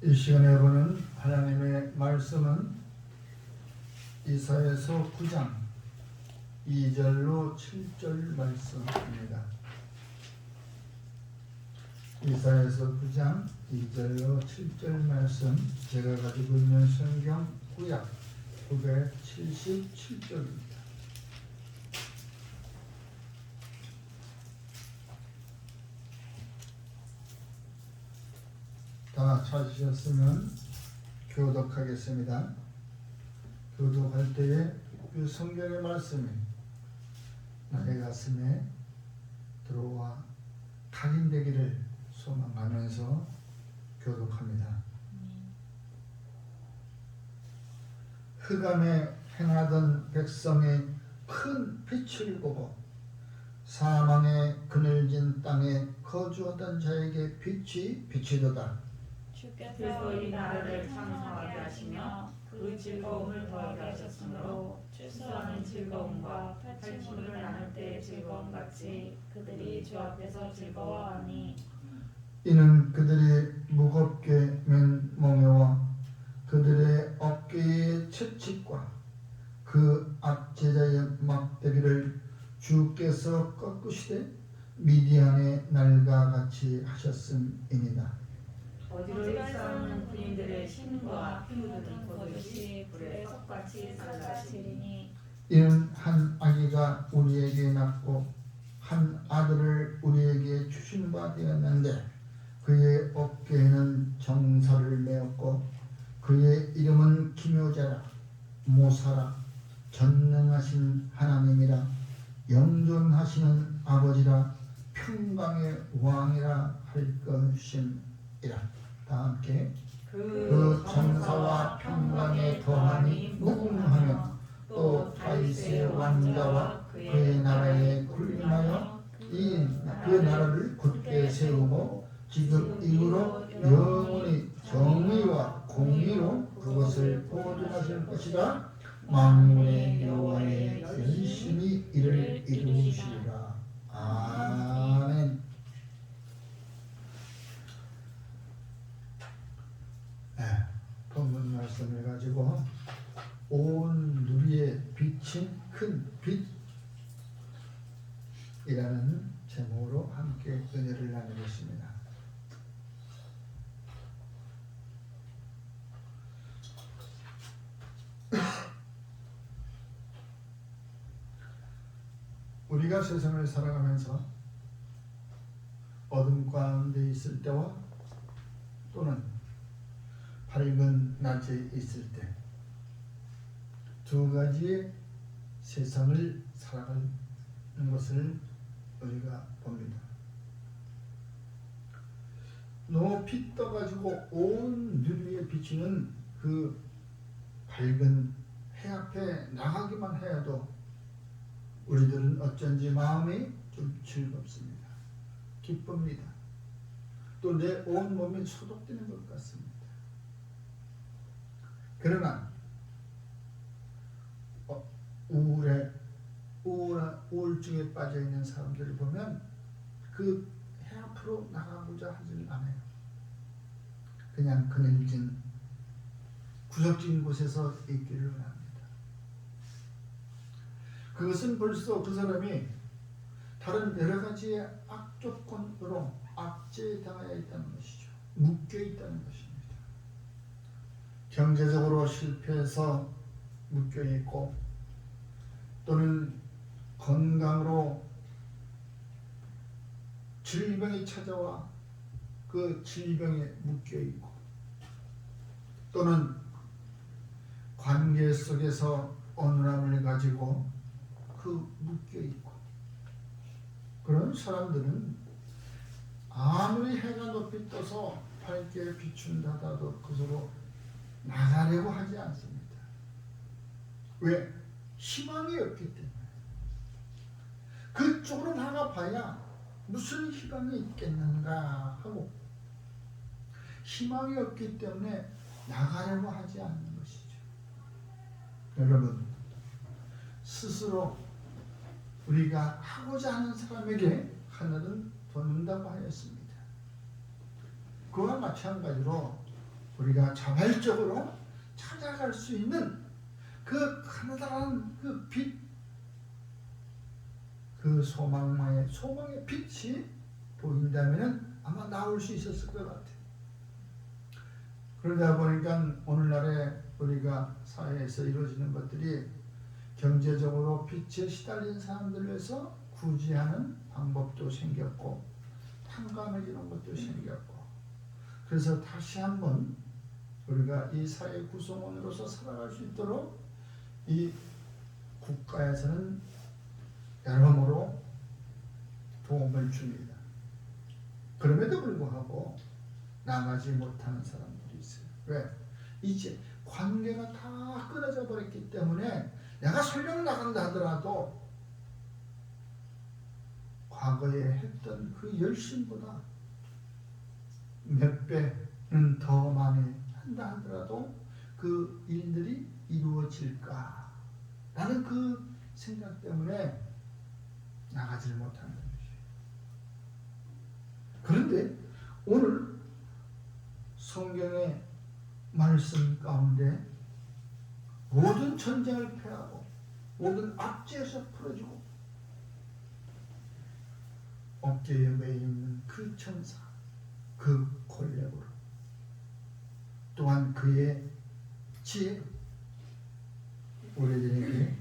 이 시간에 보는 하나님의 말씀은 이사에서 9장 2절로 7절 말씀입니다. 이사에서 9장 2절로 7절 말씀 제가 가지고 있는 성경 구약 977쪽입니다. 다 찾으셨으면 교독하겠습니다. 교독할 때에 그 성경의 말씀이 나의 가슴에 들어와 각인되기를 소망하면서 교독합니다. 흑암에 행하던 백성의 큰 빛을 보고 사망의 그늘진 땅에 거주하던 자에게 빛이 비치도다. 주께서 이 나라를 창성하게 하시며 그 즐거움을 더하게 하셨으므로 출소하는 즐거움과 탈취물을 나눌 때의 즐거움 같이 그들이 주 앞에서 즐거워하니 이는 그들이 무겁게 맨 멍에와 그들의 어깨의 채찍과 그 악제자의 막대기를 주께서 꺾으시되 미디안의 날과 같이 하셨음이니라. 어디로 싸우는 군인들의 신과 피 묻은 겉옷이 불에 석같이 살라시리니 이는 한 아기가 우리에게 낳고 한 아들을 우리에게 주신 바 되었는데 그의 어깨에는 정사를 메었고 그의 이름은 기묘자라 모사라 전능하신 하나님이라 영존하시는 아버지라 평강의 왕이라 할 것임 이라 다 함께. 그 정사와 평강에 더하니 무궁하며 또 다윗의 왕자와 그의 나라에 군림하여 이그 나라를 굳게 세우고 지금 이후로 영원히 정의와 공의로 그것을 보존하실 것이라 만군의 여호와의 열심히 이를 이루시리라. 아멘 네, 본문 말씀을 가지고 온 누리에 비친 큰 빛이라는 제목으로 함께 은혜를 나누겠습니다. 우리가 세상을 살아가면서 어둠 가운데 있을 때와 또는 밝은 낮에 있을 때 두 가지의 세상을 살아가는 것을 우리가 봅니다. 높이 떠가지고 온 누리에 비치는 그 밝은 해 앞에 나가기만 해도 우리들은 어쩐지 마음이 좀 즐겁습니다. 기쁩니다. 또 내 온 몸이 소독되는 것 같습니다. 그러나 어, 우울해 우울한 우울증에 빠져 있는 사람들을 보면 그 해 앞으로 나가고자 하질 않아요. 그냥 그늘진 구석진 곳에서 있기를 원합니다. 그것은 벌써 그 사람이 다른 여러 가지의 악조건으로 악재에 당하여 있다는 것이죠. 묶여 있다는 것입니다. 경제적으로 실패해서 묶여 있고 또는 건강으로 질병이 찾아와 그 질병에 묶여 있고 또는 관계 속에서 어눌함을 가지고 그 묶여 있고 그런 사람들은 아무리 해가 높이 떠서 밝게 비춘다 하도 그것으로 나가려고 하지 않습니다. 왜? 희망이 없기 때문에. 그쪽으로 나가봐야 무슨 희망이 있겠는가 하고 희망이 없기 때문에 나가려고 하지 않는 것이죠. 여러분, 스스로 우리가 하고자 하는 사람에게 하늘은 돕는다고 하였습니다. 그와 마찬가지로 우리가 자발적으로 찾아갈 수 있는 그 가느다란 그 빛, 그 소망의 소망의 빛이 보인다면 아마 나올 수 있었을 것 같아요. 그러다 보니까 오늘날에 우리가 사회에서 이루어지는 것들이 경제적으로 빛에 시달린 사람들을 위해서 구제하는 방법도 생겼고 탕감해주는 것도 생겼고 그래서 다시 한번 우리가 이 사회 구성원으로서 살아갈 수 있도록 이 국가에서는 여러모로 도움을 줍니다. 그럼에도 불구하고 나가지 못하는 사람들이 있어요. 왜? 이제 관계가 다 끊어져 버렸기 때문에 내가 설령 나간다 하더라도 과거에 했던 그 열심보다 몇 배는 더 많이 한다 하더라도 그 일들이 이루어질까 라는 그 생각 때문에 나가지를 못하는 것이에요. 그런데 오늘 성경의 말씀 가운데 모든 전쟁을 패하고 모든 악재에서 풀어지고 어깨에 매 있는 그 천사 그 권력으로 또한 그의 지혜 우리들에게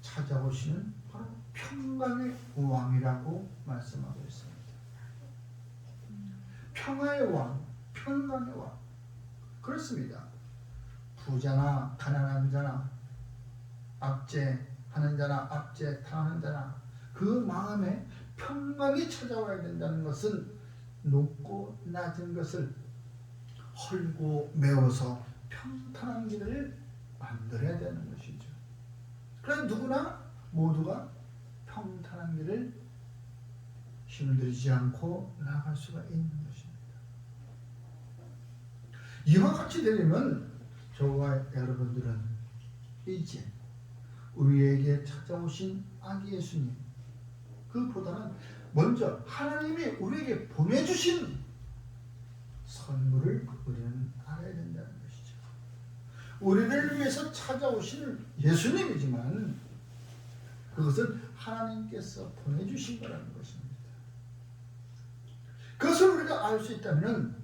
찾아오시는 바로 평강의 왕이라고 말씀하고 있습니다. 평화의 왕, 평강의 왕. 그렇습니다. 부자나 가난한 자나 압제하는 자나 압제 당하는 자나 그 마음에 평강이 찾아와야 된다는 것은 높고 낮은 것을 헐고 메워서 평탄한 길을 만들어야 되는 것이죠. 그래서 누구나 모두가 평탄한 길을 힘들지 않고 나아갈 수가 있는 것입니다. 이와 같이 되려면 저와 여러분들은 이제 우리에게 찾아오신 아기 예수님 그보다는 먼저 하나님이 우리에게 보내주신 선물을 우리는 알아야 것이죠. 우리를 위해서 찾아오신 예수님이지만 그것은 하나님께서 보내주신 거라는 것입니다. 그것을 우리가 알 수 있다면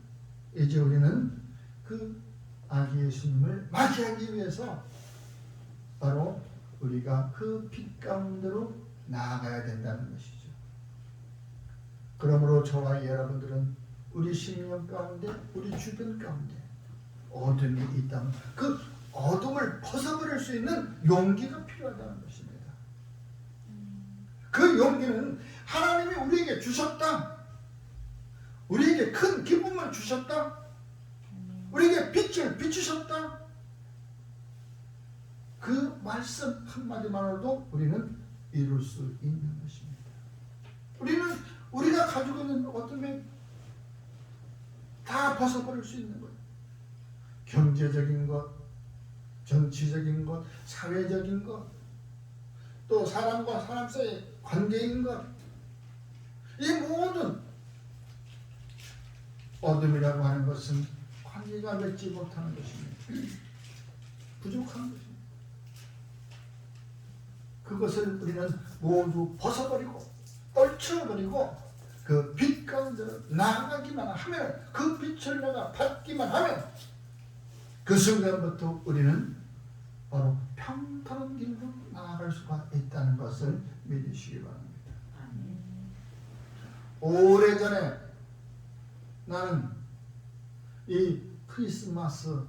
이제 우리는 그 아기 예수님을 맞이하기 위해서 바로 우리가 그 빛 가운데로 나아가야 된다는 것이죠. 그러므로 저와 여러분들은 우리 심령 가운데, 우리 주변 가운데 어둠이 있다면 그 어둠을 벗어버릴 수 있는 용기가 필요하다는 것입니다. 그 용기는 하나님이 우리에게 주셨다. 우리에게 큰 기쁨을 주셨다. 우리에게 빛을 비추셨다. 그 말씀 한마디만으로도 우리는 이룰 수 있는 것입니다. 우리는 우리가 가지고 있는 어둠에 다 벗어버릴 수 있는 거예요. 경제적인 것, 정치적인 것, 사회적인 것, 또 사람과 사람 사이의 관계인 것, 이 모든 어둠이라고 하는 것은 관계가 맺지 못하는 것입니다. 부족한 것입니다. 그것을 우리는 모두 벗어버리고 떨쳐버리고 그 빛 가운데로 나아가기만 하면 그 빛을 내가 받기만 하면 그 순간부터 우리는 바로 평탄한 길로 나아갈 수가 있다는 것을 믿으시기 바랍니다. 오래전에 나는 이 크리스마스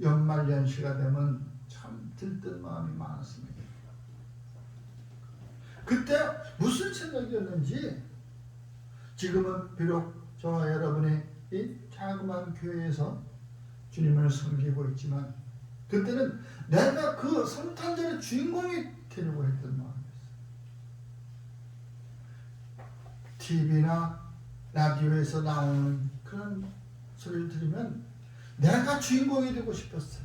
연말 연시가 되면 참 들뜬 마음이 많았습니다. 그때 무슨 생각이었는지 지금은 비록 저와 여러분의 이 자그마한 교회에서 주님을 섬기고 있지만 그때는 내가 그 성탄절의 주인공이 되려고 했던 마음이었어요. TV나 라디오에서 나오는 그런 소리를 들으면 내가 주인공이 되고 싶었어요.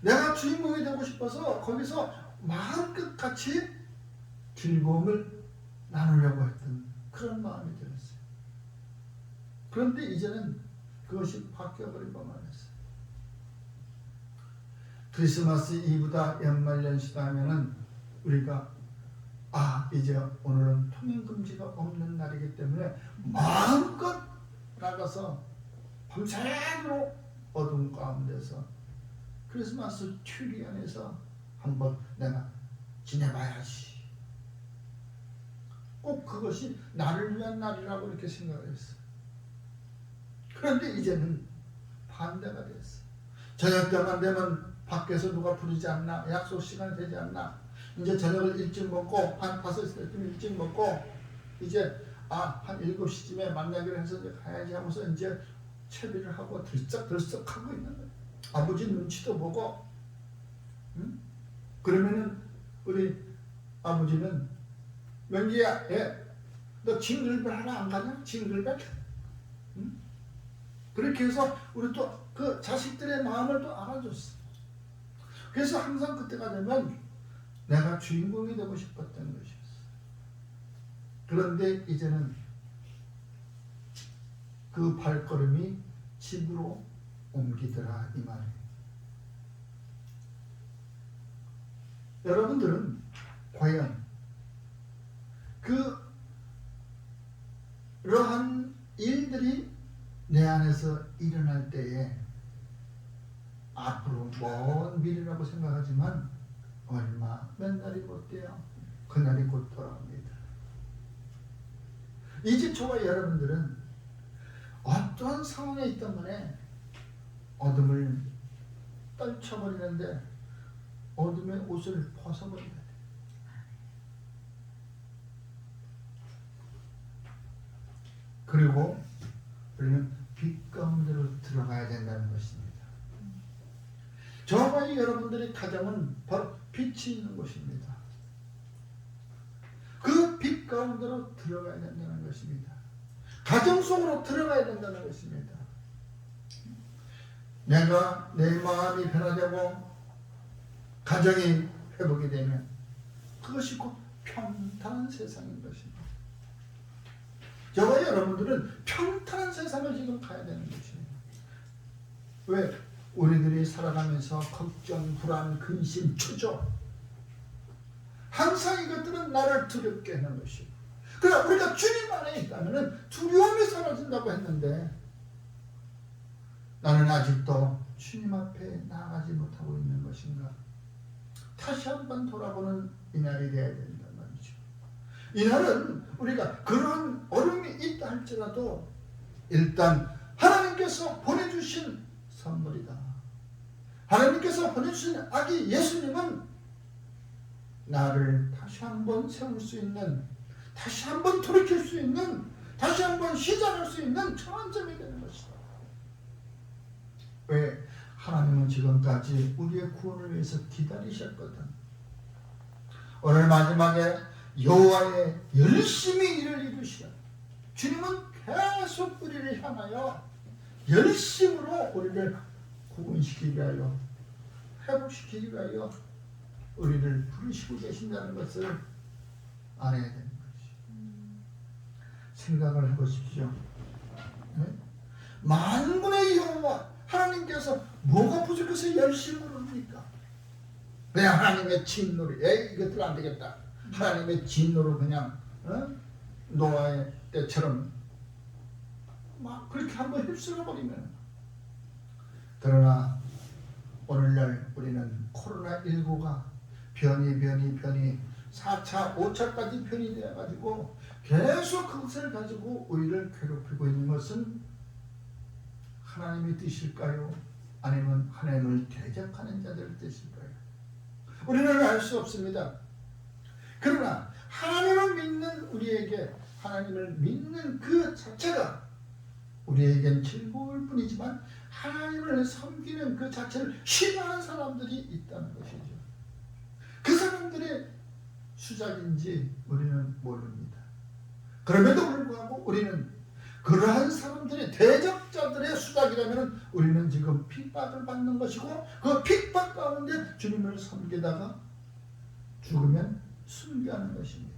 내가 주인공이 되고 싶어서 거기서 마음껏 같이 즐거움을 나누려고 했던 그런 마음이 들었어요. 그런데 이제는 그것이 바뀌어버리고 말았어요. 크리스마스 이브다 연말 연시다 하면은 우리가 아 이제 오늘은 통행 금지가 없는 날이기 때문에 마음껏 나가서 밤새도록 어둠 가운데서 크리스마스 트리 안에서 한번 내가 지내봐야지. 꼭 그것이 나를 위한 날이라고 이렇게 생각했어. 그런데 이제는 반대가 됐어. 저녁 때만 되면 밖에서 누가 부르지 않나? 약속 시간이 되지 않나? 이제 저녁을 일찍 먹고 한 다섯 시쯤 일찍 먹고 이제 아한 일곱 시쯤에 만나기로 해서 이제 가야지 하면서 이제 채비를 하고 들썩들썩 하고 있는 거예요. 아버지 눈치도 보고, 응? 그러면은 우리 아버지는 명기야, 예, 너 징글벨 하나 안 가냐? 징글벨? 응? 그렇게 해서 우리 또 그 자식들의 마음을 또 알아줬어. 그래서 항상 그때가 되면 내가 주인공이 되고 싶었던 것이었어. 그런데 이제는 그 발걸음이 집으로 옮기더라 이 말이에요. 여러분들은 과연 그 그러한 일들이 내 안에서 일어날 때에 앞으로 먼 미래라고 생각하지만 얼마 몇 날이 못 돼요. 그날이 곧 돌아옵니다. 이제 저와 여러분들은 어떠한 상황에 있던 간에 어둠을 떨쳐버리는데 어둠의 옷을 벗어버려야 돼. 그리고 우리는 빛 가운데로 들어가야 된다는 것입니다. 저와 여러분들의 가정은 바로 빛이 있는 곳입니다. 그 빛 가운데로 들어가야 된다는 것입니다. 가정 속으로 들어가야 된다는 것입니다. 내가 내 마음이 변화되고 가정이 회복이 되면 그것이 곧 평탄한 세상인 것입니다. 저와 여러분들은 평탄한 세상을 지금 가야 되는 것입니다. 왜? 우리들이 살아가면서 걱정, 불안, 근심, 추조. 항상 이것들은 나를 두렵게 하는 것이고. 그러나 우리가 주님 안에 있다면 두려움이 사라진다고 했는데 나는 아직도 주님 앞에 나아가지 못하고 있는 것인가? 다시 한번 돌아보는 이날이 되어야 된단 말이죠. 이날은 우리가 그런 어려움이 있다 할지라도 일단 하나님께서 보내주신 선물이다 하나님께서 보내주신 아기 예수님은 나를 다시 한번 세울 수 있는 다시 한번 돌이킬 수 있는 다시 한번 시작할 수 있는 전환점이 되는 것이다. 왜? 하나님은 지금까지 우리의 구원을 위해서 기다리셨거든. 오늘 마지막에 여호와의 열심히 일을 이루시오. 주님은 계속 우리를 향하여 열심으로 우리를 구원시키기 위하여 회복시키기 위하여 우리를 부르시고 계신다는 것을 알아야 되는 것이. 생각을 해보십시오. 네? 만군의 여호와 하나님께서 뭐가 부족해서 열심을 합니까? 그냥 하나님의 진노를 에이 이것들 안 되겠다. 하나님의 진노를 그냥 어? 노아의 때처럼 막 그렇게 한번 휩쓸어 버리면 그러나 오늘날 우리는 코로나19가 변이 변이 변이 4차 5차까지 변이 되어가지고 계속 그것을 가지고 우리를 괴롭히고 있는 것은 하나님의 뜻일까요? 아니면 하나님을 대적하는 자들의 뜻일까요? 우리는 알 수 없습니다. 그러나 하나님을 믿는 우리에게 하나님을 믿는 그 자체가 우리에겐 즐거울 뿐이지만 하나님을 섬기는 그 자체를 싫어하는 사람들이 있다는 것이죠. 그 사람들의 수작인지 우리는 모릅니다. 그럼에도 불구하고 우리는 그러한 사람들의 대적자들의 수작이라면 우리는 지금 핍박을 받는 것이고 그 핍박 가운데 주님을 섬기다가 죽으면 순교하는 것입니다.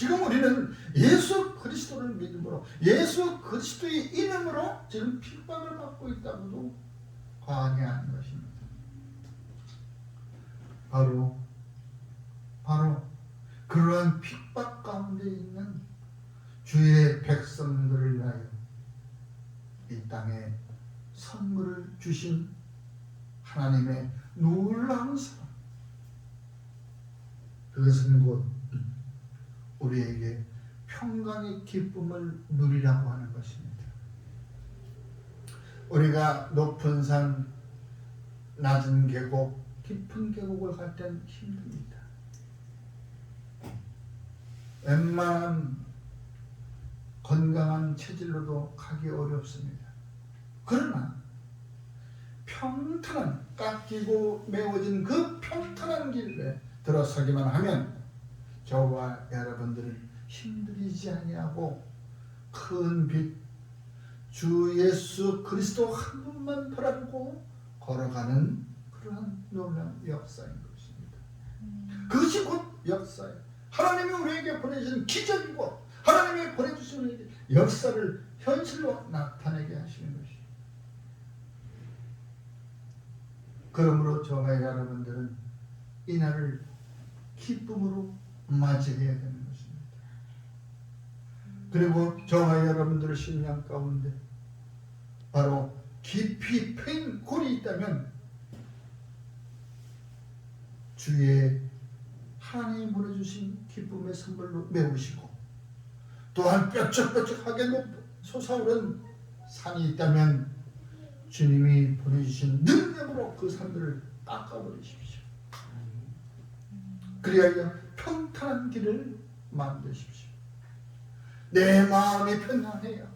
지금 우리는 예수 그리스도를 믿음으로 예수 그리스도의 이름으로 지금 핍박을 받고 있다고도 과언이 아닌 것입니다. 바로 바로 그러한 핍박 가운데 있는 주의 백성들을 위하여 이 땅에 선물을 주신 하나님의 놀라운 사랑 그것은 곧 우리에게 평강의 기쁨을 누리라고 하는 것입니다. 우리가 높은 산, 낮은 계곡, 깊은 계곡을 갈땐 힘듭니다. 웬만한 건강한 체질로도 가기 어렵습니다. 그러나 평탄한 깎이고 메워진 그 평탄한 길에 들어서기만 하면 저와 여러분들을 힘들이지 아니하고 큰 빛 주 예수 그리스도 한 분만 바라보고 걸어가는 그러한 놀라운 역사인 것입니다. 그것이 곧 역사예요. 하나님이 우리에게 보내주신 기적이고 하나님이 보내주신 역사를 현실로 나타내게 하시는 것이에요. 그러므로 저와 여러분들은 이 날을 기쁨으로 맞이해야 되는 것입니다. 그리고 저와 여러분들의 심령 가운데 바로 깊이 패인 골이 있다면 주의 하나님이 보내주신 기쁨의 선물로 메우시고 또한 뾰족뾰족하게 높 솟아오른 산이 있다면 주님이 보내주신 능력으로 그 산들을 깎아버리십시오. 그리하여 평탄한 길을 만드십시오. 내 마음이 편안해야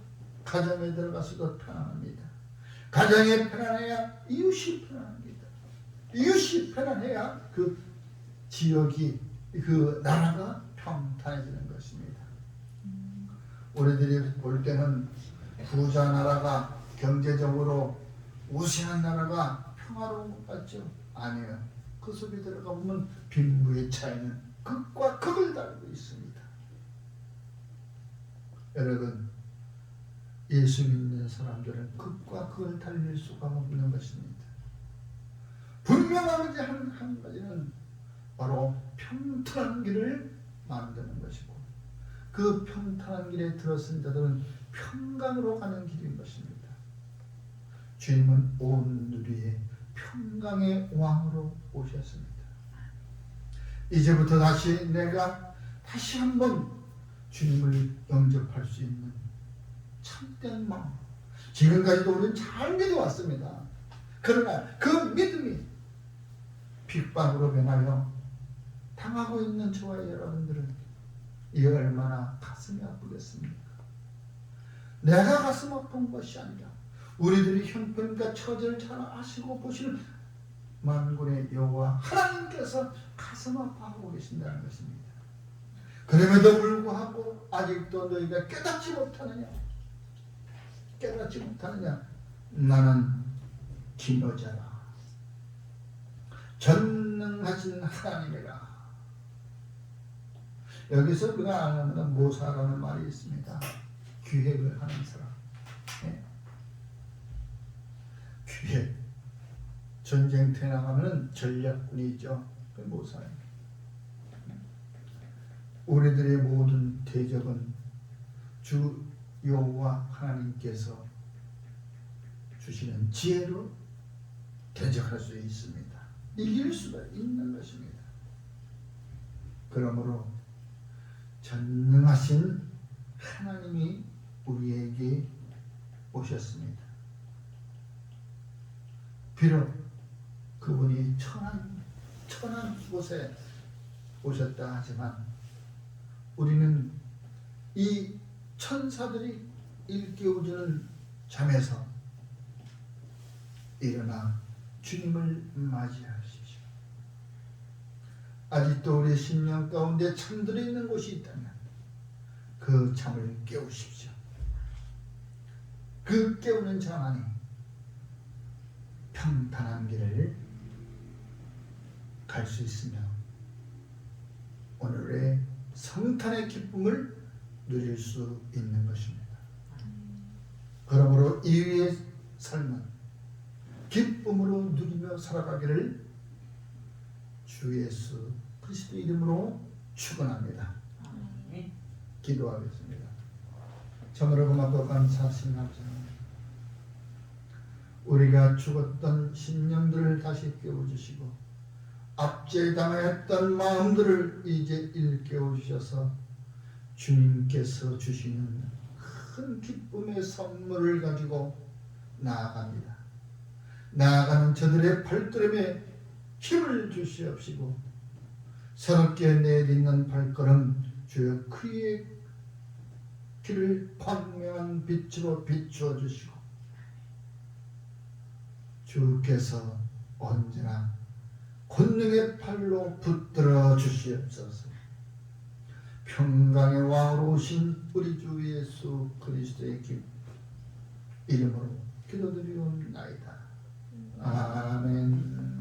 가정에 들어가서도 편안합니다. 가정에 편안해야 이웃이 편안합니다. 이웃이 편안해야 그 지역이 그 나라가 평탄해지는 것입니다. 우리들이 볼 때는 부자 나라가 경제적으로 우세한 나라가 평화로운 것 같죠? 아니에요. 그 속에 들어가 보면 빈부의 차이는 극과 극을 다루고 있습니다. 여러분, 예수 믿는 사람들은 극과 극을 달릴 수가 없는 것입니다. 분명한 한, 한 가지는 바로 평탄한 길을 만드는 것이고 그 평탄한 길에 들어선 자들은 평강으로 가는 길인 것입니다. 주님은 온 누리의 평강의 왕으로 오셨습니다. 이제부터 다시 내가 다시 한번 주님을 영접할 수 있는 참된 마음. 지금까지도 우리는 잘 믿어왔습니다. 그러나 그 믿음이 핍박으로 변하여 당하고 있는 저와 여러분들은 이 얼마나 가슴이 아프겠습니까? 내가 가슴 아픈 것이 아니라 우리들이 형편과 처지를 잘 아시고 보시는 만군의 여호와 하나님께서 가슴 아파하고 계신다는 것입니다. 그럼에도 불구하고 아직도 너희가 깨닫지 못하느냐? 깨닫지 못하느냐? 나는 기노자라. 전능하신 하나님이라. 여기서 그가 안 하는 모사라는 말이 있습니다. 기획을 하는 사람. 예. 기획. 전쟁터에 나가면 전략군이죠. 그 모사예요. 우리들의 모든 대적은 주 여호와 하나님께서 주시는 지혜로 대적할 수 있습니다. 이길 수가 있는 것입니다. 그러므로 전능하신 하나님이 우리에게 오셨습니다. 비록 그분이 천한 천한 곳에 오셨다 하지만 우리는 이 천사들이 일깨워주는 잠에서 일어나 주님을 맞이하십시오. 아직도 우리 심령 가운데 잠들어 있는 곳이 있다면 그 잠을 깨우십시오. 그 깨우는 잠 안에 평탄한 길을 갈 수 있으며 오늘의 성탄의 기쁨을 누릴 수 있는 것입니다. 그러므로 이후의 삶은 기쁨으로 누리며 살아가기를 주 예수 그리스도 이름으로 축원합니다. 기도하겠습니다. 참으로 고맙고 감사합니다. 우리가 죽었던 심령들을 다시 깨워주시고 압제당했던 마음들을 이제 일깨워 주셔서 주님께서 주시는 큰 기쁨의 선물을 가지고 나아갑니다. 나아가는 저들의 발걸음에 힘을 주시옵시고 새롭게 내딛는 발걸음 주여 그의 길을 광명한 빛으로 비추어 주시고 주께서 언제나 권능의 팔로 붙들어 주시옵소서. 평강의 왕으로 오신 우리 주 예수 그리스도의 이름으로 기도드리옵나이다. 아멘.